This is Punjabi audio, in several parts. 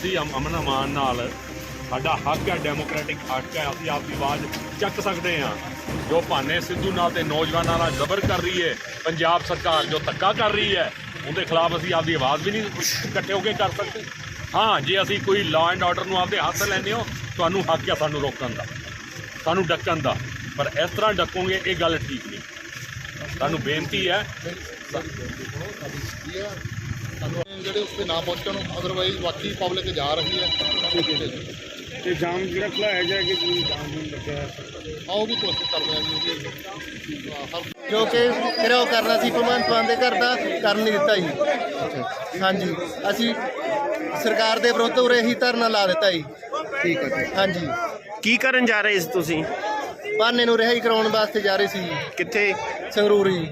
ਅਸੀਂ ਅਮਨ ਅਮਾਨ ਨਾਲ ਸਾਡਾ ਹੱਕ ਹੈ ਡੈਮੋਕ੍ਰੈਟਿਕ ਹੱਕ ਹੈ, ਅਸੀਂ ਆਪਦੀ ਆਵਾਜ਼ ਚੱਕ ਸਕਦੇ ਹਾਂ। ਜੋ ਭਾਨੇ ਸਿੱਧੂ ਨਾਲ ਤੇ ਨੌਜਵਾਨਾਂ ਨਾਲ ਜ਼ਬਰ ਕਰ ਰਹੀ ਹੈ, ਪੰਜਾਬ ਸਰਕਾਰ ਜੋ ਧੱਕਾ ਕਰ ਰਹੀ ਹੈ, ਉਹਦੇ ਖਿਲਾਫ ਅਸੀਂ ਆਪਦੀ ਆਵਾਜ਼ ਵੀ ਨਹੀਂ ਇਕੱਠੇ ਹੋ ਕੇ ਕਰ ਸਕਦੇ। ਹਾਂ, ਜੇ ਅਸੀਂ ਕੋਈ ਲਾਅ ਐਂਡ ਆਰਡਰ ਨੂੰ ਆਪਦੇ ਹੱਥ ਲੈਂਦੇ ਹੋ, ਤੁਹਾਨੂੰ ਹੱਕ ਹੈ ਸਾਨੂੰ ਰੋਕਣ ਦਾ, ਸਾਨੂੰ ਡੱਕਣ ਦਾ। ਪਰ ਇਸ ਤਰ੍ਹਾਂ ਡੱਕੋਗੇ, ਇਹ ਗੱਲ ਠੀਕ ਨਹੀਂ। ਸਾਨੂੰ ਬੇਨਤੀ ਹੈ ਜਿਹੜੇ ਉਸ ਤੇ ਨਾ ਪਹੁੰਚਣ ਅਦਰਵਾਈਜ਼ ਬਾਕੀ ਪਬਲਿਕ ਜਾ ਰਹੀ ਹੈ। ਤੇ ਜਾਮ ਜਿਹੜਾ ਖਲਾਇਆ ਜਾਏਗਾ ਕਿ ਜਾਮ ਨੂੰ ਲੱਗਿਆ ਆਓ ਵੀ ਕੋਸ਼ਿਸ਼ ਕਰਦੇ ਹਾਂ ਜੀ। ਜੋ ਕਿ ਘਿਰਾਓ ਕਰਨਾ ਸੀ ਭਗਵੰਤ ਮਾਨ ਦੇ ਘਰ ਦਾ ਕਰਨ ਨਹੀਂ ਦਿੱਤਾ ਜੀ। ਹਾਂਜੀ। ਅਸੀਂ ਸਰਕਾਰ ਦੇ ਵਿਰੁੱਧ ਉਰੇ ਹੀ ਧਰਨਾ ਲਾ ਦਿੱਤਾ ਜੀ। ਠੀਕ ਹੈ ਜੀ। ਹਾਂਜੀ। ਕੀ ਕਰਨ ਜਾ ਰਹੇ ਸੀ ਤੁਸੀਂ? ਭਾਨੇ ਨੂੰ ਰਿਹਾਈ ਕਰਾਉਣ ਵਾਸਤੇ ਜਾ ਰਹੇ ਸੀ। ਜੀ, ਕਿੱਥੇ? ਸੰਗਰੂਰ। ਜੀ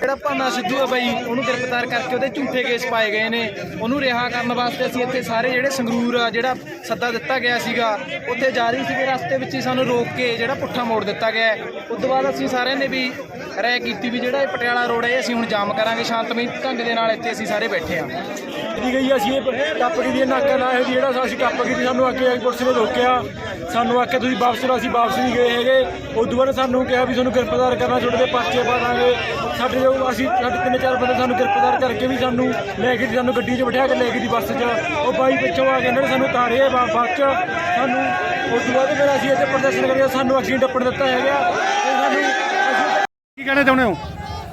ਜਿਹੜਾ ਭਾਨਾ ਸਿੱਧੂ ਆ ਬਾਈ ਉਹਨੂੰ ਗ੍ਰਿਫਤਾਰ ਕਰਕੇ ਉਹਦੇ ਝੂਠੇ ਕੇਸ ਪਾਏ ਗਏ ਨੇ। ਉਹਨੂੰ ਰਿਹਾ ਕਰਨ ਵਾਸਤੇ ਅਸੀਂ ਇੱਥੇ ਸਾਰੇ ਜਿਹੜੇ ਸੰਗਰੂਰ ਆ ਜਿਹੜਾ ਸੱਦਾ ਦਿੱਤਾ ਗਿਆ ਸੀਗਾ ਉੱਥੇ ਜਾ ਰਹੀ ਸੀਗੇ। ਰਸਤੇ ਵਿੱਚ ਹੀ ਸਾਨੂੰ ਰੋਕ ਕੇ ਜਿਹੜਾ ਪੁੱਠਾ ਮੋੜ ਦਿੱਤਾ ਗਿਆ ਹੈ। ਉਸ ਤੋਂ ਬਾਅਦ ਅਸੀਂ ਸਾਰਿਆਂ ਨੇ ਵੀ ਰਾਏ ਕੀਤੀ ਵੀ ਜਿਹੜਾ ਇਹ ਪਟਿਆਲਾ ਰੋਡ ਹੈ ਇਹ ਅਸੀਂ ਹੁਣ ਜਾਮ ਕਰਾਂਗੇ। ਸ਼ਾਂਤਮਈ ਢੰਗ ਦੇ ਨਾਲ ਇੱਥੇ ਅਸੀਂ ਸਾਰੇ ਬੈਠੇ ਹਾਂ। ਦੀ ਗਈ ਅਸੀਂ ਇਹ ਟੱਪ ਗਈ ਦੀ ਨਾਕਾ ਲਾਇਆ ਸੀ ਜਿਹੜਾ ਅਸੀਂ ਟੱਪ ਗਈ ਸੀ ਸਾਨੂੰ ਅੱਗੇ ਆਈ ਪੁਲਿਸ ਨੇ ਰੋਕਿਆ। ਸਾਨੂੰ ਆਖਿਆ ਤੁਸੀਂ ਵਾਪਸ ਲਓ ਅਸੀਂ ਵਾਪਸ ਨਹੀਂ ਗਏ ਹੈਗੇ ਉਦੋਂ ਬਾਅਦ ਸਾਨੂੰ ਕਿਹਾ ਵੀ ਤੁਹਾਨੂੰ ਗ੍ਰਿਫਤਾਰ ਕਰਨਾ ਤੁਹਾਡੇ ਦੇ ਪਰਚੇ ਪਾ ਦਾਂਗੇ। ਸਾਡੇ ਜੋ ਅਸੀਂ ਸਾਡੇ ਤਿੰਨ ਚਾਰ ਬੰਦੇ ਸਾਨੂੰ ਗ੍ਰਿਫਤਾਰ ਕਰਕੇ ਵੀ ਸਾਨੂੰ ਲੈ ਕੇ ਸਾਨੂੰ ਗੱਡੀ 'ਚ ਬਿਠਾ ਕੇ ਲੈ ਗਏ ਦੀ ਬੱਸ 'ਚ। ਉਹ ਬਾਈ ਪਿੱਛੋਂ ਆ ਕੇ ਇਹਨਾਂ ਨੇ ਸਾਨੂੰ ਉਤਾਰਿਆ ਬਾ- ਬੱਸ 'ਚ। ਸਾਨੂੰ ਉਸ ਤੋਂ ਬਾਅਦ ਫਿਰ ਅਸੀਂ ਇੱਥੇ ਪ੍ਰਦਰਸ਼ਨ ਕਰਿਆ ਸਾਨੂੰ ਅੱਗੇ ਟੱਪਣ ਦਿੱਤਾ ਹੈਗਾ। ਤੇ ਸਾਨੂੰ ਅਸੀਂ ਕੀ ਕਹਿਣਾ ਚਾਹੁੰਦੇ ਹੋ?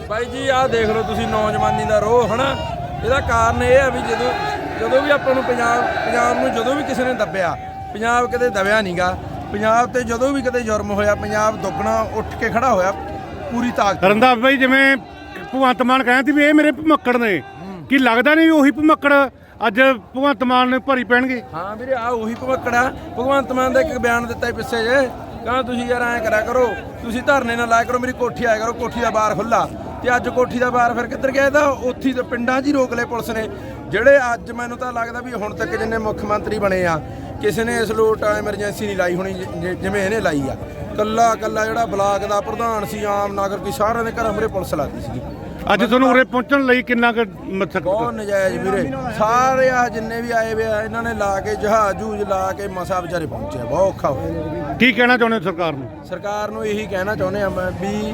ਬਾਈ ਜੀ ਆਹ ਦੇਖ ਲਓ ਤੁਸੀਂ ਨੌਜਵਾਨੀ ਦਾ ਰੋਹ ਹਨਾ? ਇਹਦਾ ਕਾਰਨ ਇਹ ਆ ਵੀ ਜਦੋਂ ਜਦੋਂ ਵੀ ਆਪਾਂ ਨੂੰ ਪੰਜਾਬ ਪੰਜਾਬ ਨੂੰ ਜਦੋਂ ਵੀ ਕਿਸੇ ਨੇ ਦੱਬਿਆ ਪੰਜਾਬ ਕਦੇ ਦਬਿਆ ਨਹੀਂਗਾ ਪੰਜਾਬ ਤੇ ਜਦੋਂ ਵੀ ਕਦੇ ਜੁਰਮ ਹੋਇਆ ਪੰਜਾਬ ਦੁੱਗਣਾ ਉੱਠ ਕੇ ਖੜਾ ਹੋਇਆ ਪੂਰੀ ਤਾਕਤ ਰੰਦਾਸ ਭਾਈ ਜਿਵੇਂ ਭਗਵੰਤ ਮਾਨ ਕਹਿੰਦੇ ਸੀ ਵੀ ਇਹ ਮੇਰੇ ਭਮੱਕੜ ਨੇ। ਕੀ ਲੱਗਦਾ ਨਹੀਂ ਵੀ ਉਹੀ ਭਮੱਕੜ ਅੱਜ ਭਗਵੰਤ ਮਾਨ ਨੇ ਭਰੀ ਪੈਣਗੇ? ਹਾਂ ਵੀਰੇ ਆ ਉਹੀ ਭਵਕੜਾ ਭਗਵੰਤ ਮਾਨ ਦਾ ਇੱਕ ਬਿਆਨ ਦਿੱਤਾ ਪਿੱਛੇ ਜੇ ਕਹਿੰਦਾ ਤੁਸੀਂ ਯਾਰ ਐਂ ਕਰਿਆ ਕਰੋ ਤੁਸੀਂ ਧਰਨੇ ਨਾ ਲਾਇਆ ਕਰੋ ਮੇਰੀ ਕੋਠੀ ਆਇਆ ਕਰੋ ਕੋਠੀ ਦਾ ਬਾਰ ਖੁੱਲਾ ਤੇ ਅੱਜ ਕੋਠੀ ਦਾ ਬਾਰ ਫਿਰ ਕਿੱਧਰ ਗਿਆ ਇਹਦਾ ਉੱਥੀ ਤੇ ਪਿੰਡਾਂ 'ਚ ਹੀ ਰੋਕ ਲਏ ਪੁਲਿਸ ਨੇ। ਜਿਹੜੇ ਅੱਜ ਮੈਨੂੰ ਤਾਂ ਲੱਗਦਾ ਵੀ ਹੁਣ ਤੱਕ ਜਿੰਨੇ ਮੁੱਖ ਮੰਤਰੀ ਬਣੇ ਆ ਕਿਸੇ ਨੇ ਇਸ ਲੋਟ ਐਮਰਜੈਂਸੀ ਨਹੀਂ ਲਾਈ ਹੋਣੀ, ਜਿ- ਜਿਵੇਂ ਇਹਨੇ ਲਾਈ ਆ। ਕੱਲਾ ਕੱਲਾ ਜਿਹੜਾ ਬਲਾਕ ਦਾ ਪ੍ਰਧਾਨ ਸੀ, ਆਮ ਨਾਗਰਿਕ ਸੀ, ਸਾਰਿਆਂ ਦੇ ਘਰਾਂ ਮੂਹਰੇ ਪੁਲਿਸ ਲਾਤੀ ਸੀਗੀ। ਅੱਜ ਤੁਹਾਨੂੰ ਉਰੇ ਪਹੁੰਚਣ ਲਈ ਕਿੰਨਾ ਕੁ ਮੱਥਕ ਬਹੁਤ ਨਜਾਇਜ਼ ਵੀਰੇ। ਸਾਰੇ ਆ ਜਿੰਨੇ ਵੀ ਆਏ ਵੇ ਆ ਇਹਨਾਂ ਨੇ ਲਾ ਕੇ ਜਹਾਜ਼ ਜੂਜ ਲਾ ਕੇ ਮਸਾ ਵਿਚਾਰੇ ਪਹੁੰਚੇ ਬਹੁਤ ਔਖਾ ਹੋਇਆ। ਕੀ ਕਹਿਣਾ ਚਾਹੁੰਦੇ ਹੋ ਸਰਕਾਰ ਨੂੰ? ਸਰਕਾਰ ਨੂੰ ਇਹੀ ਕਹਿਣਾ ਚਾਹੁੰਦੇ ਆ ਮੈਂ ਵੀ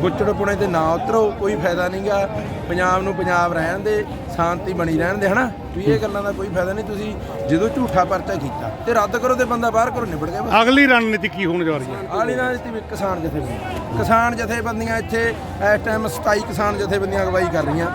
ਗੁੱਚੜਪੁਣੇ ਤੇ ਨਾ ਉਤਰੋ ਕੋਈ ਫਾਇਦਾ ਨਹੀਂਗਾ ਪੰਜਾਬ ਨੂੰ ਪੰਜਾਬ ਰਹਿਣ ਦੇ ਸ਼ਾਂਤੀ ਬਣੀ ਰਹਿਣ ਦੇ ਹਨਾ? ਵੀ ਇਹ ਗੱਲਾਂ ਦਾ ਕੋਈ ਫਾਇਦਾ ਨਹੀਂ ਤੁਸੀਂ ਜਦੋਂ ਝੂਠਾ ਪਰਚਾ ਕੀਤਾ ਤੇ ਰੱਦ ਕਰੋ ਤੇ ਬੰਦਾ ਬਾਹਰ ਕਰੋ ਨਿਬੜ ਗਿਆ। ਅਗਲੀ ਰਣਨੀਤੀ ਕੀ ਹੋਣ ਜਾ ਰਹੀ ਹੈ? ਰਾਜਨੀਤੀ ਵੀ ਕਿਸਾਨ ਜਥੇਬੰਦੀਆਂ ਕਿਸਾਨ ਜਥੇਬੰਦੀਆਂ ਇੱਥੇ ਇਸ ਟਾਈਮ 27 ਕਿਸਾਨ ਜਥੇਬੰਦੀਆਂ ਅਗਵਾਈ ਕਰ ਰਹੀਆਂ।